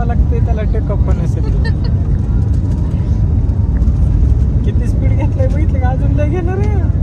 घ्यावं लागते त्याला टेकअप पण असेल. किती स्पीड घेतलंय बघितलं का? अजून लय घेणार आहे.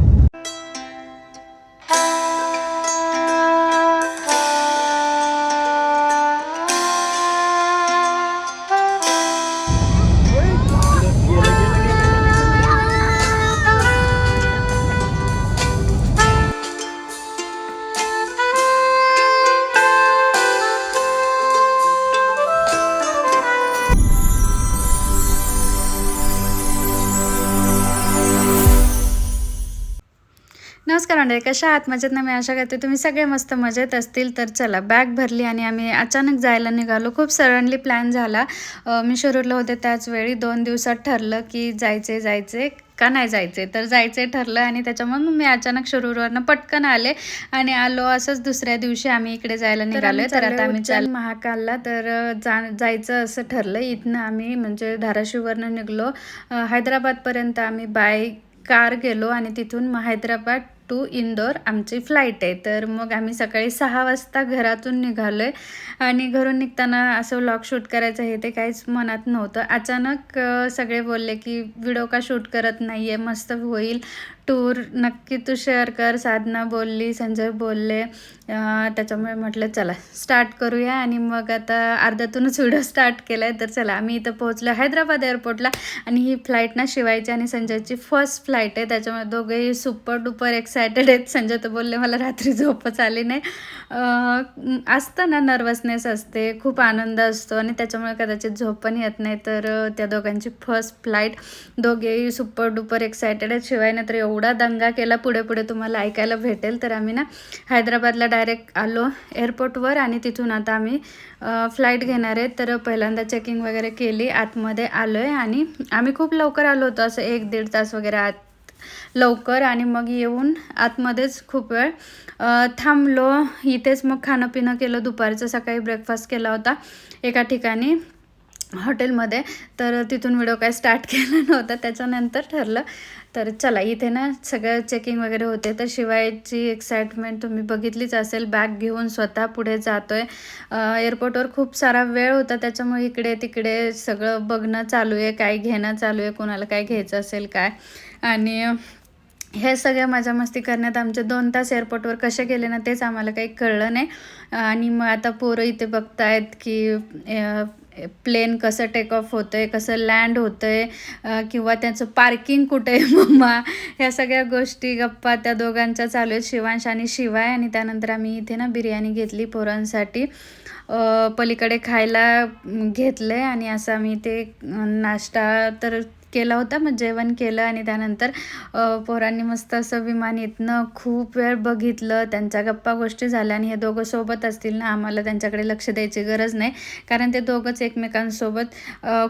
नमस्कार मंडळी कशा आहात? मजेत ना मी आशा करते तुम्ही सगळे मस्त मजेत असतील. तर चला बॅग भरली आणि आम्ही अचानक जायला निघालो. खूप सडनली प्लॅन झाला. मी शिरूरला होते त्याच वेळी. दोन दिवसात ठरलं की जायचे जायचे का नाही जायचे? तर जायचे ठरलं आणि त्याच्यामुळे मग मी अचानक शिरूरवरनं पटकन आले आणि आलो. असंच दुसऱ्या दिवशी आम्ही इकडे जायला निघालोय. तर आता आम्ही चाल महाकालला. तर जा जायचं असं ठरलं. इथनं आम्ही म्हणजे धाराशिववरनं निघलो. हैदराबादपर्यंत आम्ही बाय कार गेलो आणि तिथून मग हैदराबाद टू इंदोर आमची फ्लाईट आहे. तर मग आम्ही सकाळी सहा वाजता घरातून निघालो आहे आणि घरून निघताना असं व्लॉग शूट करायचं हे ते काहीच मनात नव्हतं. अचानक सगळे बोलले की व्हिडिओ का शूट करत नाही आहे मस्त होईल. टूर नक्की तू शेअर कर. साधना बोलली संजय बोलले त्याच्यामुळे म्हटलं चला स्टार्ट करूया. आणि मग आता अर्ध्यातूनच व्हिडिओ स्टार्ट केला आहे तर चला आम्ही इथं पोहोचलो हैदराबाद एअरपोर्टला आणि ही फ्लाईट ना शिवायची आणि संजयची फर्स्ट फ्लाईट आहे. त्याच्यामुळे दोघेही सुपर डुपर एक्स आहेत. संजय तर बोलले मला रात्री झोपच आली नाही. असतं ना नर्वसनेस असते खूप आनंद असतो आणि त्याच्यामुळे कदाचित झोप पण येत नाही. तर त्या दोघांची फर्स्ट फ्लाईट दोघेही सुपर डुपर एक्सायटेड आहेत. शिवाय नाही तर एवढा दंगा केला पुढे पुढे तुम्हाला ऐकायला भेटेल. तर आम्ही ना हैदराबादला डायरेक्ट आलो एअरपोर्टवर आणि तिथून आता आम्ही फ्लाईट घेणार आहे. तर पहिल्यांदा चेकिंग वगैरे केली आतमध्ये आलो आहे आणि आम्ही खूप लवकर आलो होतो. असं एक दीड तास वगैरे आत लवकर आणि मग येऊन आतमध्येच खूप वेळ थांबलो. इथेच मग खाणं पिणं केलं. दुपारचं सकाळी ब्रेकफास्ट केला होता एका ठिकाणी. हॉटेलमध्ये तर तिथून व्हिडिओ काय स्टार्ट केला नव्हता त्याच्यानंतर ठरलं. तर चला इथे ना सगळं चेकिंग वगैरे होते. तर शिवायची एक्साइटमेंट तुम्ही बघितलीच असेल बॅग घेऊन स्वतः पुढे जातो आहे एअरपोर्टवर खूप सारा वेळ होता त्याच्यामुळे इकडे तिकडे सगळं बघणं चालू आहे काय घेणं चालू आहे कोणाला काय घ्यायचं असेल काय. आणि हे सगळ्या मजा मस्ती करण्यात आमचे दोन तास एअरपोर्टवर कसे गेले ना तेच आम्हाला काही कळलं नाही. आणि मग आता पोरं इथे बघतायत की प्लेन कसं टेक ऑफ होतं आहे कसं लँड होतं आहे किंवा त्यांचं पार्किंग कुठे आहे मम्मा ह्या सगळ्या गोष्टी गप्पा त्या दोघांच्या चालू आहेत शिवांश आणि शिवाय. आणि त्यानंतर आम्ही इथे ना बिर्याणी घेतली पोरांसाठी. पलीकडे खायला घेतलं आहे आणि असं आम्ही ते नाश्ता तर केला होता मग जेवण केलं आणि त्यानंतर पोरांनी मस्त असं विमान इथनं खूप वेळ बघितलं त्यांच्या गप्पा गोष्टी झाल्या आणि हे दोघं सोबत असतील ना आम्हाला त्यांच्याकडे लक्ष द्यायची गरज नाही. कारण ते दोघंच एकमेकांसोबत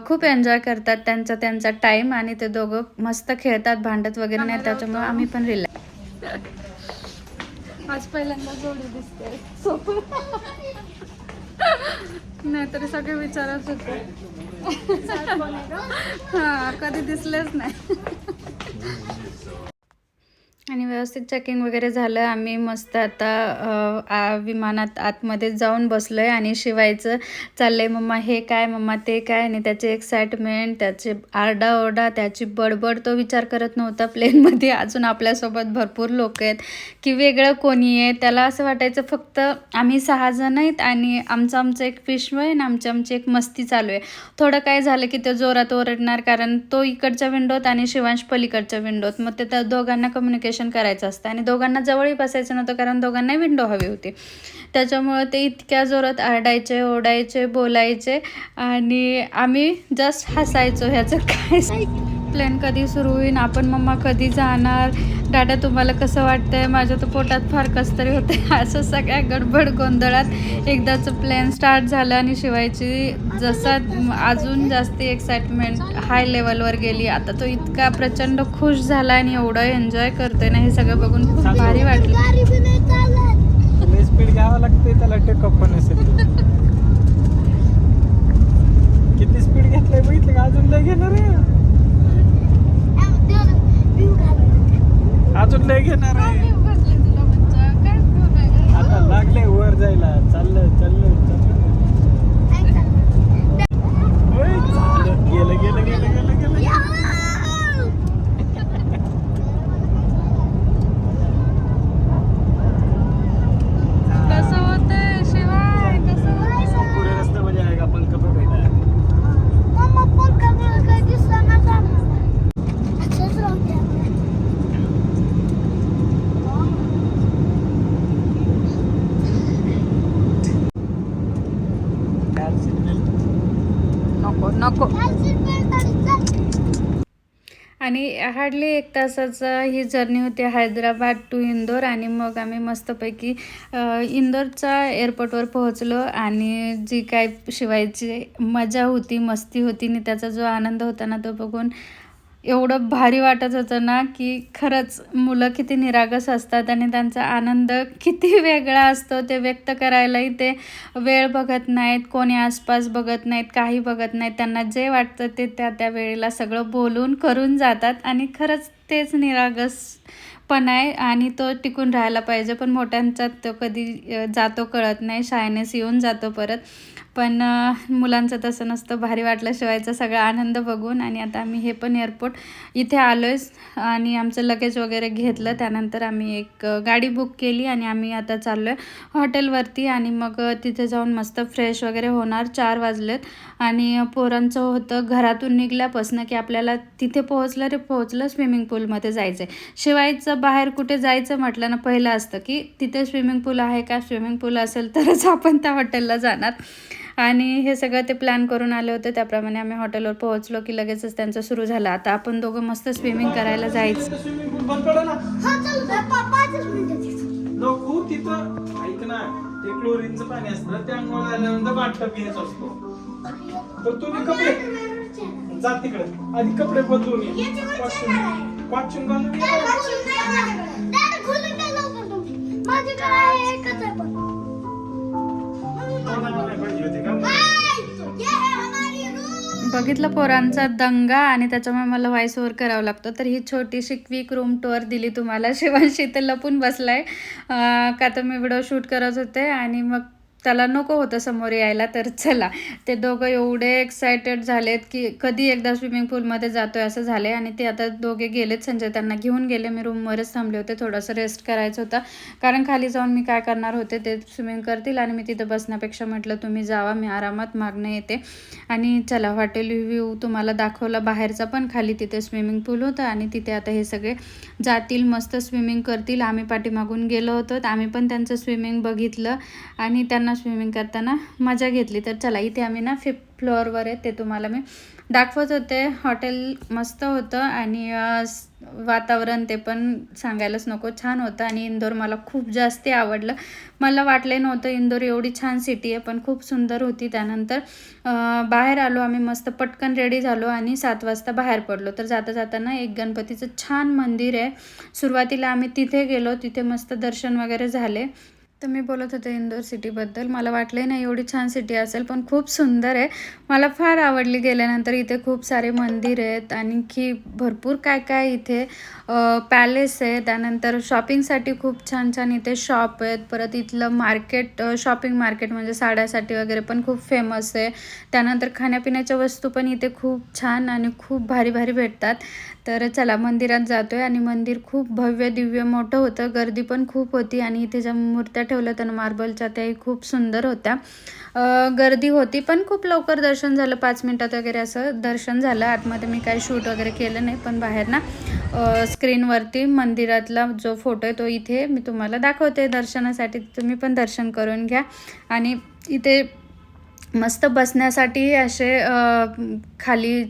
खूप एन्जॉय करतात त्यांचा त्यांचा टाईम आणि ते दोघं मस्त खेळतात भांडत वगैरे नाही त्याच्यामुळे आम्ही पण रिलॅक्स आज पहिल्यांदा जोडी दिसते. नाहीतरी सगळे विचारत होते. हा कधी दिसलेच नाही. आणि व्यवस्थित चेकिंग वगैरे झालं. आम्ही मस्त आता आ, विमानात आतमध्ये जाऊन बसलो आहे आणि शिवायचं चाललं आहे मम्मा हे काय? मम्मा ते काय? आणि त्याचे एक्साइटमेंट त्याचे आरडाओरडा त्याची बडबड तो विचार करत नव्हता. प्लेनमध्ये अजून आपल्यासोबत भरपूर लोक आहेत की वेगळं कोणी आहे. त्याला असं वाटायचं फक्त आम्ही सहा जण आहेत आणि आमचं आमचं एक पिशवं आहे आणि आमची आमची एक मस्ती चालू आहे. थोडं काय झालं की ते जोरात ओरडणार कारण तो इकडच्या विंडोत आणि शिवांश पलीकडच्या विंडोत मग ते त्या दोघांना कम्युनिकेशन करायचं असतं. आणि दोघांना जवळही बसायचं नव्हतं कारण दोघांनाही विंडो हवी होती. त्याच्यामुळं ते इतक्या जोरात आरडायचे ओढायचे बोलायचे. आणि आम्ही जस्ट हसायचो. ह्याचं काय प्लॅन कधी सुरू होईल आपण मम्मा कधी जाणार? दादा तुम्हाला कसं वाटतंय? माझ्या तर पोटात फार कस तरी होते. असं सगळ्या गडबड गोंधळात एकदाचं प्लॅन स्टार्ट झालं आणि शिवायची जसं अजून जास्ती एक्साइटमेंट हाय लेवलवर गेली आता तो इतका प्रचंड खुश झाला आणि एवढं एन्जॉय करतोय ना हे सगळं बघून खूप भारी वाटलं. स्पीड घ्यावं लागते त्याला टेकअप पण असेल किती स्पीड घेतलंय बघितलं का? अजून लय घेणार आहे. अजून नाही घेणार आहे. आता लागले वर जायला. चाललं चाललं चाललं. गेलं गेलं गेलं गेलं. आणि हार्डली एक तासाचा ही जर्नी होती हैदराबाद टू इंदोर आणि मग आम्ही मस्तपैकी इंदोरचा इंदोरच्या एअरपोर्टवर पोहोचलो आणि जी काय शिवायची मजा होती मस्ती होती आणि त्याचा जो आनंद होता ना तो बघून एवढं भारी वाटत होतं ना की खरंच मुलं किती निरागस असतात आणि त्यांचा आनंद किती वेगळा असतो ते व्यक्त करायलाही ते वेळ बघत नाहीत कोणी आसपास बघत नाहीत काही बघत नाहीत. त्यांना जे वाटतं ते त्या त्या वेळेला सगळं बोलून करून जातात आणि खरंच तेच निरागस पण आहे आणि तो टिकून राहायला पाहिजे. पण मोठ्यांच्यात तो कधी जातो कळत नाही. शायनेस येऊन जातो परत. पण मुलांचं तसं नसतं. भारी वाटलं शिवायचा सगळा आनंद बघून आणि आता आम्ही हे पण एअरपोर्ट इथे आलो आहे आणि आमचं लगेज वगैरे घेतलं. त्यानंतर आम्ही एक गाडी बुक केली आणि आम्ही आता चाललो आहे हॉटेलवरती आणि मग तिथे जाऊन मस्त फ्रेश वगैरे होणार. चार वाजलेत. आणि पोरांचं होतं घरातून निघल्यापासनं की आपल्याला तिथे पोहोचलं रे पोहोचलं स्विमिंग पूलमध्ये जायचं आहे शिवायचं बाहेर कुठे जायचं म्हटलं ना पहिलं असतं की तिथे स्विमिंग पूल आहे का? स्विमिंग पूल असेल तरच आपण त्या हॉटेलला जाणार. आणि हे सगळं ते प्लॅन करून आले होते. त्याप्रमाणे आम्ही हॉटेलवर पोहोचलो की लगेचच त्यांचं सुरू झालं. आता आपण दोघं मस्त स्विमिंग करायला जायचं. ते क्लोरीनचं पाणी असतं ते अंघोळ झाल्यानंतर बाटलं घ्यायचं असतो. तर तुम्ही कपडे जा तिकडे. आधी कपडे बदलून ये. वाचून वाचून बघितलं पोरांचा दंगा आणि त्याच्यामुळे मला व्हॉइस ओव्हर करावं लागतं. तर ही छोटीशी क्विक रूम टूर दिली तुम्हाला. शिवांशी तर लपून बसलाय. का तर मी व्हिडिओ शूट करत होते आणि मग त्याला नको होतं समोर यायला तर चला. ते दोघं एवढे एक्सायटेड झालेत की कधी एकदा स्विमिंग पूलमध्ये जातोय असं झाले आणि ते आता दोघे गेलेत संजय त्यांना घेऊन गेले. मी रूमवरच थांबले होते. थोडंसं रेस्ट करायचं होतं. कारण खाली जाऊन मी काय करणार होते ते स्विमिंग करतील आणि मी तिथं बसण्यापेक्षा म्हटलं तुम्ही जावा मी आरामात मागणं येते. आणि चला हॉटेल व्ह्यू तुम्हाला दाखवला. बाहेरचा पण खाली तिथे स्विमिंग पूल होतं आणि तिथे आता हे सगळे जातील मस्त स्विमिंग करतील. आम्ही पाठीमागून गेलो होतो. तर आम्ही पण त्यांचं स्विमिंग बघितलं. आणि त्यांना स्विमिंग करताना मजा घेतली. तर चला इथे आम्ही ना फिफ्थ फ्लोअरवर आहे ते तुम्हाला मी दाखवत होते. हॉटेल मस्त होतं आणि वातावरण ते पण सांगायलाच नको. छान होतं आणि इंदोर मला खूप जास्त आवडलं. मला वाटले नव्हतं इंदोर एवढी छान सिटी आहे पण खूप सुंदर होती. त्यानंतर बाहेर आलो आम्ही मस्त पटकन रेडी झालो आणि सात वाजता बाहेर पडलो. तर जाता जाताना एक गणपतीचं छान मंदिर आहे. सुरुवातीला आम्ही तिथे गेलो तिथे मस्त दर्शन वगैरे झाले. तर मी बोलत होते इंदोर सिटीबद्दल. मला वाटलं नाही एवढी छान सिटी असेल पण खूप सुंदर आहे. मला फार आवडली गेल्यानंतर इथे खूप सारे मंदिर आहेत आणखी भरपूर काय काय इथे पॅलेस आहे. त्यानंतर शॉपिंगसाठी खूप छान छान इथे शॉप आहेत. परत इथलं मार्केट शॉपिंग मार्केट म्हणजे साड्यासाठी वगैरे पण खूप फेमस आहे. त्यानंतर खाण्यापिण्याच्या वस्तू पण इथे खूप छान आणि खूप भारी भारी भेटतात. तर चला मंदिरात जातोय आणि मंदिर खूप भव्य दिव्य मोठं होतं. गर्दी पण खूप होती आणि इथे ज्या मूर्त्या ठेवल्या त्यानं मार्बलच्या त्याही खूप सुंदर होत्या. गर्दी होती पण खूप लवकर दर्शन झालं. पाच मिनटात वगैरे असं दर्शन झालं. आतमध्ये मी काही शूट वगैरे केलं नाही पण बाहेर ना स्क्रीनवरती मंदिरातला जो फोटो आहे तो इथे मी तुम्हाला दाखवते. दर्शनासाठी तुम्ही पण दर्शन करून घ्या. आणि इथे मस्त बसण्यासाठी असे खाली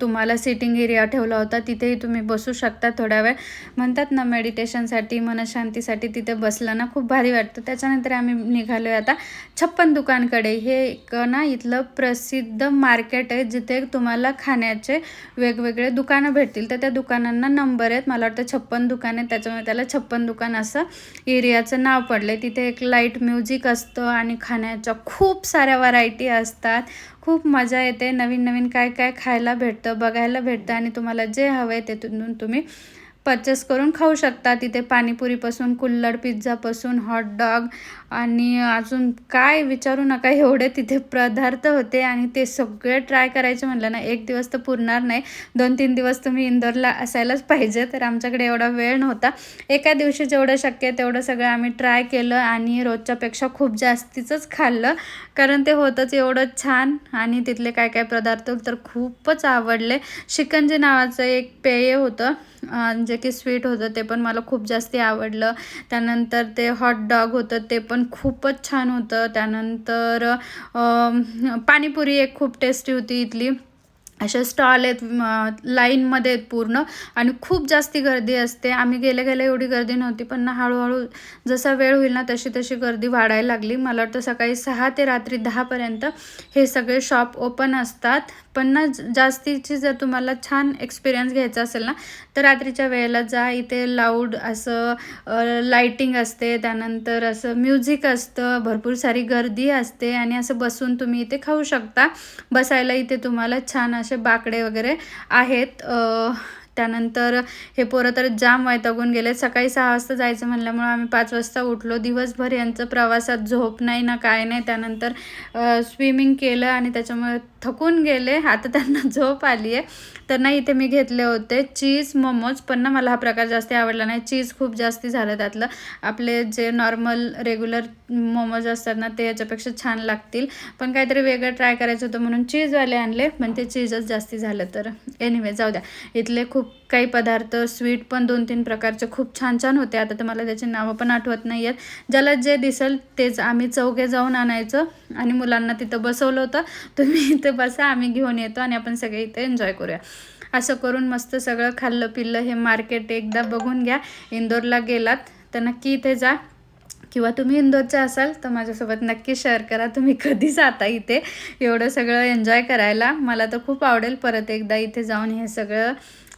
तुम्हाला सिटिंग एरिया ठेवला होता. तिथेही तुम्ही बसू शकता थोड्या वेळ. म्हणतात ना मेडिटेशनसाठी मनशांतीसाठी तिथे बसलं ना खूप भारी वाटतं. त्याच्यानंतर आम्ही निघालो आहे आता छप्पन दुकानकडे. हे एक ना इथलं प्रसिद्ध मार्केट आहे जिथे तुम्हाला खाण्याचे वेगवेगळे दुकानं भेटतील. तर त्या दुकानांना नंबर आहेत. मला वाटतं छप्पन दुकान आहे त्याच्यामुळे त्याला छप्पन दुकान असं एरियाचं नाव पडलं आहे तिथे एक लाइट म्युझिक असतं आणि खाण्याच्या खूप साऱ्या व्हरायटी असतात. खूप मजा येते. नवीन नवीन काय काय खायला भेटतं बघायला भेटतं आणि तुम्हाला जे हवं आहे ते तुम्ही परचेस करून खाऊ शकता. तिथे पाणीपुरीपासून कुल्हड पिझ्झापासून हॉट डॉग आणि अजून काय विचारू नका एवढे तिथे पदार्थ होते आणि ते सगळे ट्राय करायचे म्हणलं ना एक दिवस तर पुरणार नाही. दोन तीन दिवस तुम्ही इंदोरला असायलाच पाहिजे तर आमच्याकडे एवढा वेळ नव्हता. एका दिवशी जेवढं शक्य तेवढं सगळं आम्ही ट्राय केलं आणि रोजच्यापेक्षा खूप जास्तीचंच खाल्लं. कारण ते होतंच एवढं छान आणि तिथले काय काय पदार्थ तर खूपच आवडले. शिकंजी नावाचं एक पेय होतं. जे की स्वीट होतं ते पण मला खूप जास्त आवडलं. त्यानंतर ते हॉट डॉग होतं ते पण खूपच छान होतं. त्यानंतर पाणीपुरी एक खूप टेस्टी होती इथली. अशा स्टॉल आहेत लाईनमध्ये आहेत पूर्ण. आणि खूप जास्ती गर्दी असते. आम्ही गेले गेले एवढी गर्दी नव्हती पण ना हळूहळू जसा वेळ होईल ना तशी तशी गर्दी वाढायला लागली. मला वाटतं सकाळी सहा ते रात्री दहापर्यंत हे सगळे शॉप ओपन असतात. पण ना जास्तीची जर तुम्हाला छान एक्सपिरियन्स घ्यायचा असेल ना तर रात्रीच्या वेळेला जा. इथे लाऊड असं लाईटिंग असते. त्यानंतर असं म्युझिक असतं. भरपूर सारी गर्दी असते. आणि असं बसून तुम्ही इथे खाऊ शकता. बसायला इथे तुम्हाला छान असं बाकडे वगैरे आहेत. अ, त्यानंतर हे पोरं तर जाम वैतागून गेले सकाळी सहा वाजता जायचं म्हणल्यामुळं आम्ही पाच वाजता उठलो. दिवसभर यांचं प्रवासात झोप नाही ना काय नाही. त्यानंतर स्विमिंग केलं आणि त्याच्यामुळे थकून गेले. आता त्यांना झोप आली आहे तर नाही इथे मी घेतले होते. चीज मोमोज पण ना मला हा प्रकार जास्त आवडला नाही. चीज खूप जास्त झालं त्यातलं. आपले जे नॉर्मल रेग्युलर मोमोज असतात ना ते याच्यापेक्षा छान लागतील. पण काहीतरी वेगळं ट्राय करायचं होतं म्हणून चीजवाले आणले. पण ते चीजच जास्ती झालं तर. एनिवे जाऊ द्या. इथले खूप काही पदार्थ स्वीट पण दोन तीन प्रकारचे खूप छान छान होते. आता तर मला त्याची नावं पण आठवत नाही आहेत ज्याला जे दिसेल तेच आम्ही चौघे जाऊन आणायचं आणि मुलांना तिथं बसवलं होतं. तुम्ही इथे बसा आम्ही घेऊन येतो आणि आपण सगळे इथे एन्जॉय करूया. असं करून मस्त सगळं खाल्लं पिल्लं हे मार्केट एकदा बघून घ्या. इंदोरला गेलात तर नक्की इथे जा. किंवा तुम्ही इंदोरचे असाल तर माझ्यासोबत नक्की शेअर करा. तुम्ही कधी जाता इथे एवढं सगळं एन्जॉय करायला. मला तर खूप आवडेल परत एकदा इथे जाऊन हे सगळं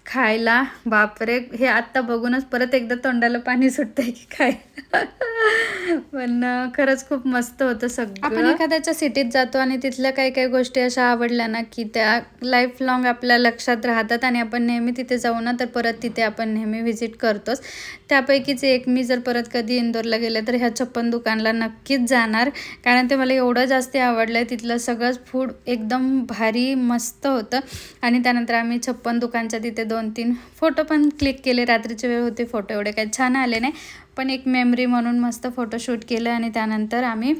खायला. बापरे हे आत्ता बघूनच परत एकदा तोंडाला पाणी सुटतंय की काय? पण खरंच खूप मस्त होतं सगळं. आपण एखाद्याच्या सिटीत जातो आणि तिथल्या काही काही गोष्टी अशा आवडल्या ना की त्या लाईफ लॉंग आपल्या लक्षात राहतात आणि आपण नेहमी तिथे जाऊ ना तर परत तिथे आपण नेहमी व्हिजिट करतोच. त्यापैकीच एक मी जर परत कधी इंदोरला गेले तर ह्या छप्पन दुकानला नक्कीच जाणार. कारण ते मला एवढं जास्त आवडलं आहे तिथलं सगळंच फूड एकदम भारी मस्त होतं. आणि त्यानंतर आम्ही छप्पन दुकानच्या तिथे दोन तीन फोटो पण क्लिक केले. रात्रीचे वेळ होते फोटो एवढे काही छान आले नाही. पण एक मेमरी म्हणून मस्त फोटोशूट केलं आणि त्यानंतर आम्ही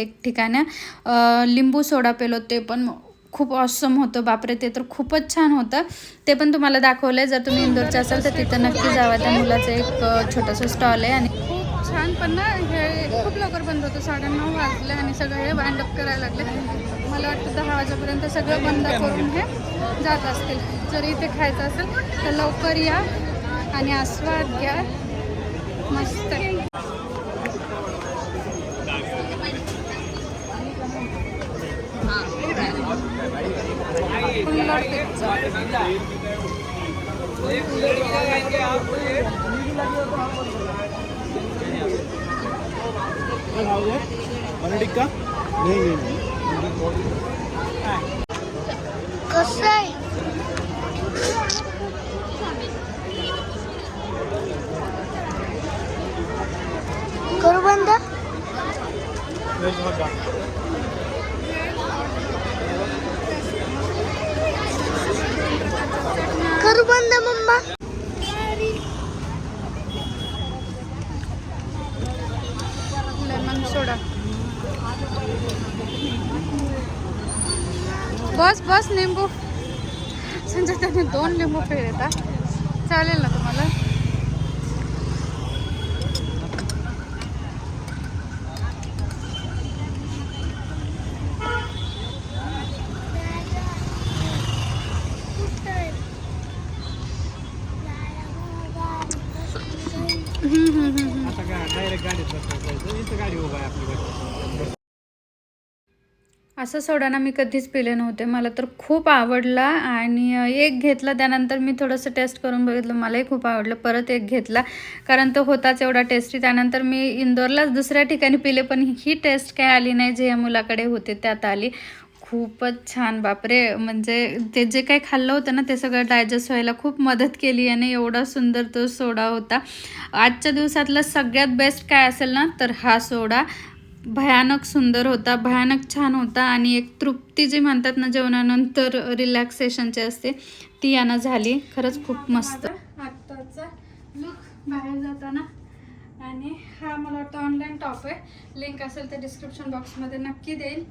एक ठिकाणी लिंबू सोडा पेलो. ते पण खूप ऑसम होतं. बापरे ते तर खूपच छान होतं. ते पण तुम्हाला दाखवलं आहे जर तुम्ही इंदोरचे असाल तर तिथं नक्की जावा. त्या मुलाचं एक छोटंसं स्टॉल आहे आणि खूप छान. पण ना हे खूप लवकर बंद होतं. साडेनऊ वाजलं आणि सगळं हे वाइंड अप करायला लागले. मला वाटतं दहा वाजेपर्यंत सगळं बंद करून हे जात असतील जर इथे खायचं असेल तर लवकर या आणि आस्वाद घ्या. मस्त. टिक्का नहीं कसं आहे? करू बंद? करू बंद मम्मा. लेमन सोडा बस बस निंबू. संजय त्याने दोन लिंबू पिळेतात चालेल ना तुम्हाला? आता डायरेक्ट गाडीत बसायचं इथं गाडी उभा आहे आपली. असं सोडा ना मी कधीच पिले नव्हते. मला तर खूप आवडला आणि एक घेतला त्यानंतर मी थोडंसं टेस्ट करून बघितलं. मलाही खूप आवडलं. परत एक घेतला. कारण तो होताच एवढा टेस्टी त्यानंतर मी इंदोरलाच दुसऱ्या ठिकाणी पिले पण ही टेस्ट काय आली नाही जे या मुलाकडे होते त्यात आली. खूपच छान. बापरे! म्हणजे ते जे काही खाल्लं होतं ना ते सगळं डायजेस्ट व्हायला खूप मदत केली आणि एवढा सुंदर तो सोडा होता. आजच्या दिवसातला सगळ्यात बेस्ट काय असेल ना तर हा सोडा. भयानक सुंदर होता भयानक छान होता आणि एक तृप्ती जी म्हणतात ना जेवणानंतर रिलॅक्सेशनची असते ती यानं झाली. खरंच खूप मस्त. आत्ताचा लुक बाहेर जाताना. आणि हा मला वाटतं ऑनलाईन टॉप आहे. लिंक असेल तर डिस्क्रिप्शन बॉक्समध्ये नक्की देईल.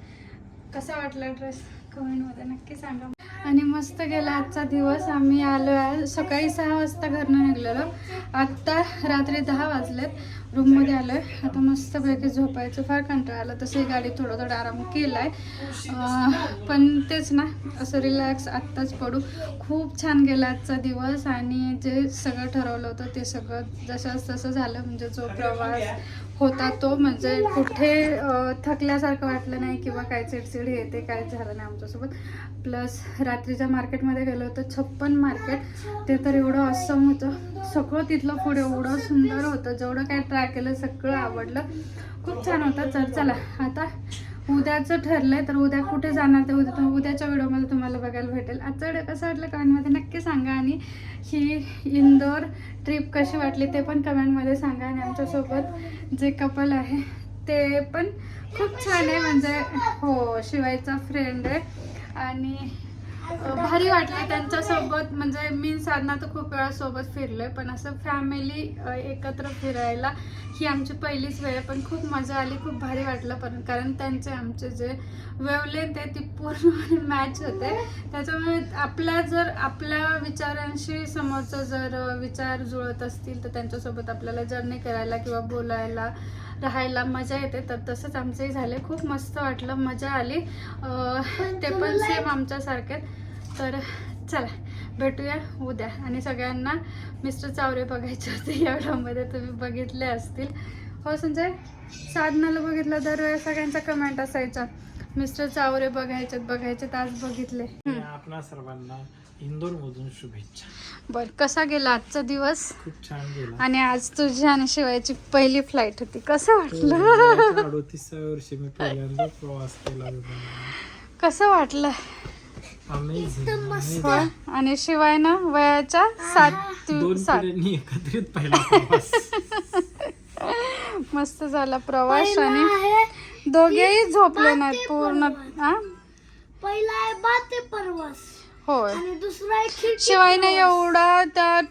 कसा वाटला ड्रेस कमेंटमध्ये नक्की सांगा. आणि मस्त गेला आजचा दिवस. आम्ही आलो आहे सकाळी सहा वाजता घरनं निघलेलो. आत्ता रात्री दहा वाजलेत. रूममध्ये आलो आहे आता मस्तपैकी झोपायचं फार कंटाळा आला. तसंही गाडी थोडं थोडं आराम केला आहे पण तेच ना असं रिलॅक्स आत्ताच पडू. खूप छान गेला आजचा दिवस आणि जे सगळं ठरवलं होतं ते सगळं जसं तसं झालं. म्हणजे जो प्रवास होता तो म्हणजे कुठे थकल्यासारखं वाटलं नाही किंवा काय चिडचिड येते काय झालं नाही आमच्यासोबत. प्लस रात्रीच्या मार्केटमध्ये गेलो होतं छप्पन मार्केट. ते तर एवढं असम होतं. सगळं तिथलं फूड एवढं सुंदर होतं. जेवढं काय ट्राय केलं सगळं आवडलं. खूप छान होतं. तर चला. आता उद्याचं ठरलंय तर उद्या कुठे जाणार ते उद्या उद्याच्या व्हिडिओमध्ये बघायला भेटेल. आजचा व्हिडिओ कसा वाटला कमेंटमध्ये नक्की सांगा आणि ही इंदोर ट्रिप कशी वाटली ते पण कमेंटमध्ये सांगा आणि आमच्यासोबत जे कपल आहे ते पण खूप छान आहे. म्हणजे हो शिवायचा फ्रेंड आहे. आणि भारी वाटलं त्यांच्यासोबत. म्हणजे मी साधना तर खूप वेळा सोबत फिरलोय पण असं फॅमिली एकत्र फिरायला ही आमची पहिलीच वेळ आहे पण खूप मजा आली खूप भारी वाटलं पण कारण त्यांचे आमचे जे वेवलेंथ आहे ती पूर्णपणे मॅच होते. त्याच्यामुळे आपल्या जर आपल्या विचारांशी समोरचं जर विचार जुळत असतील तर त्यांच्यासोबत आपल्याला जर्नी करायला किंवा बोलायला राहायला मजा येते. तर तसंच आमचंही झालं खूप मस्त वाटलं मजा आली. ते पण सेम आमच्यासारखे तर चला भेटूया उद्या आणि सगळ्यांना मिस्टर चावरे बघायचे होते या व्हिडिओमध्ये तुम्ही बघितले असतील हो संजय साधनाला बघितलं तर सगळ्यांचा कमेंट असायचा मिस्टर चावरे बघायचे बघायचे आज बघितले. आपणा सर्वांना इंदोर मधून शुभेच्छा बर कसा गेला आजचा दिवस खूप छान गेला आणि आज तुझी आणि शिवायची पहिली फ्लाईट होती कसं वाटलं अडोतीसाव्या वर्षी मी पहिल्यांदा प्रवास केला कसं वाटलं आणि शिवाय ना वयाच्या सात दोन सात. पिढ्यांनी एकत्रित पहिला प्रवास. मस्त झाला प्रवास आणि दोघेही झोपले नाहीत पूर्ण हा? पहिला आहे बाते परवास. होय. आणि दुसरा आहे खिडकी शिवायने एवढा त्या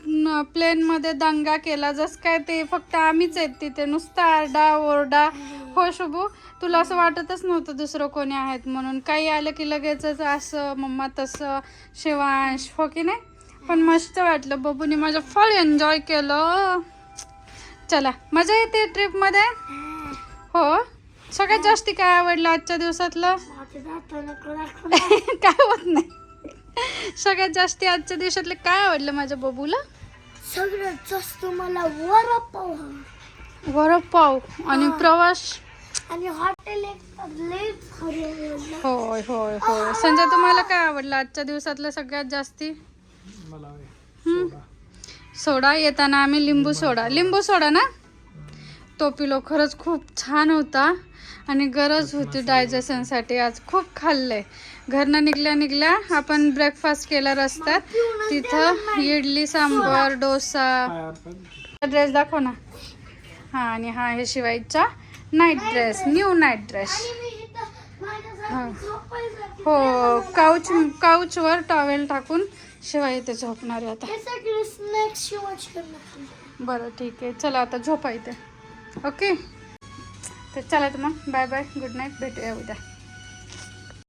प्लेन मध्ये दंगा केला जस काय ते फक्त आम्हीच आहेत तिथे. नुसता आरडा ओरडा. हो शुभू तुला असं वाटतच नव्हतं दुसरं कोणी आहेत म्हणून? काही आलं की लगेचच असं मम्मा तसं शिवांश हो की नाही? पण मस्त वाटलं. बबूनी माझं फळ एन्जॉय केलं. चला मजा येते ट्रिपमध्ये? हो? सगळ्यात जास्ती काय आवडलं आजच्या दिवसातलं? काय होत नाही. सगळ्यात जास्ती आजच्या दिवसातलं काय आवडलं माझ्या बबूला सगळ्यात जास्त मला वडापाव आवडला. वडापाव आणि प्रवास आणि हॉटेल एक लय भारी आवडलं. होय होय होय संजय तुम्हाला काय आवडलं आजच्या दिवसातलं सगळ्यात जास्ती मला. हम्म. सोडा येताना आम्ही लिंबू सोडा लिंबू सोडा ना तो पिलो खरंच खूप छान होता. आणि गरज होती डायजेशनसाठी आज खूप खाल्लंय. घरनं निघल्या निघल्या आपण ब्रेकफास्ट केला रस्त्यात. तिथं इडली सांबर डोसा. ड्रेस दाखव ना. हा आणि हा आहे शिवायचा night dress new night dress हा. हो काउच काउचवर टॉवेल टाकून शिवाय इथे झोपणार आहे आता. हे बरं ठीक आहे. चला आता झोपा इथे. ओके. तर चला तर मग. Bye bye. Good night. भेटूया उद्या.